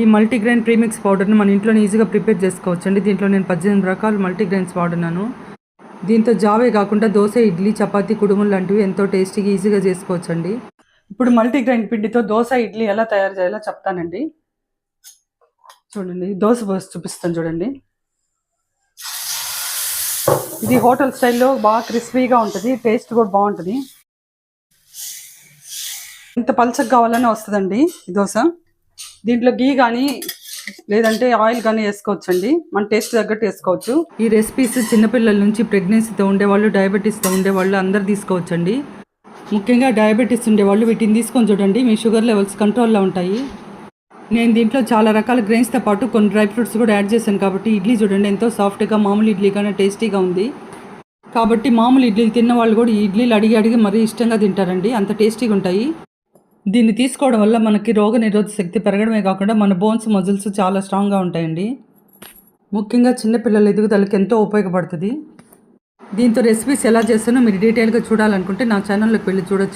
ఈ multigrain premix పౌడర్ని మన ఇంట్లోనే ఈజీగా ప్రిపేర్ చేసుకోవచ్చండి. దీంట్లో నేను పద్దెనిమిది రకాల మల్టీగ్రెయిన్స్ వాడున్నాను. దీంతో జావే కాకుండా దోశ ఇడ్లీ చపాతీ కుడుములు లాంటివి ఎంతో టేస్టీగా ఈజీగా చేసుకోవచ్చండి. ఇప్పుడు మల్టీగ్రెయిన్ పిండితో దోశ ఇడ్లీ ఎలా తయారు చేయాలో చెప్తానండి. చూడండి దోశ పోసి చూపిస్తాను చూడండి. ఇది హోటల్ స్టైల్లో బాగా క్రిస్పీగా ఉంటుంది టేస్ట్ కూడా బాగుంటుంది. ఎంత పల్చగా కావాలని వస్తుందండి ఈ దోశ. దీంట్లో గీ కానీ లేదంటే ఆయిల్ కానీ వేసుకోవచ్చండి. మన టేస్ట్ తగ్గట్టు వేసుకోవచ్చు. ఈ రెసిపీస్ చిన్నపిల్లల నుంచి ప్రెగ్నెన్సీతో ఉండేవాళ్ళు డయాబెటీస్తో ఉండేవాళ్ళు అందరు తీసుకోవచ్చండి. ముఖ్యంగా డయాబెటీస్ ఉండేవాళ్ళు వీటిని తీసుకొని చూడండి. మీ షుగర్ లెవెల్స్ కంట్రోల్లో ఉంటాయి. నేను దీంట్లో చాలా రకాల గ్రెయిన్స్తో పాటు కొన్ని డ్రై ఫ్రూట్స్ కూడా యాడ్ చేశాను కాబట్టి ఇడ్లీ చూడండి ఎంతో సాఫ్ట్గా మామూలు ఇడ్లీ కన్నా టేస్టీగా ఉంది. కాబట్టి మామూలు ఇడ్లీలు తిన్న వాళ్ళు కూడా ఈ ఇడ్లీలు అడిగి అడిగి మరీ ఇష్టంగా తింటారండి. అంత టేస్టీగా ఉంటాయి. దీన్ని తీసుకోవడం వల్ల మనకి రోగ నిరోధక శక్తి పెరగడమే కాకుండా మన బోన్స్ మజిల్స్ చాలా స్ట్రాంగ్గా ఉంటాయండి. ముఖ్యంగా చిన్నపిల్లల ఎదుగుదలకి ఎంతో ఉపయోగపడుతుంది. దీంతో రెసిపీస్ ఎలా చేస్తానో మీరు డీటెయిల్గా చూడాలనుకుంటే నా ఛానల్లోకి వెళ్ళి చూడొచ్చు.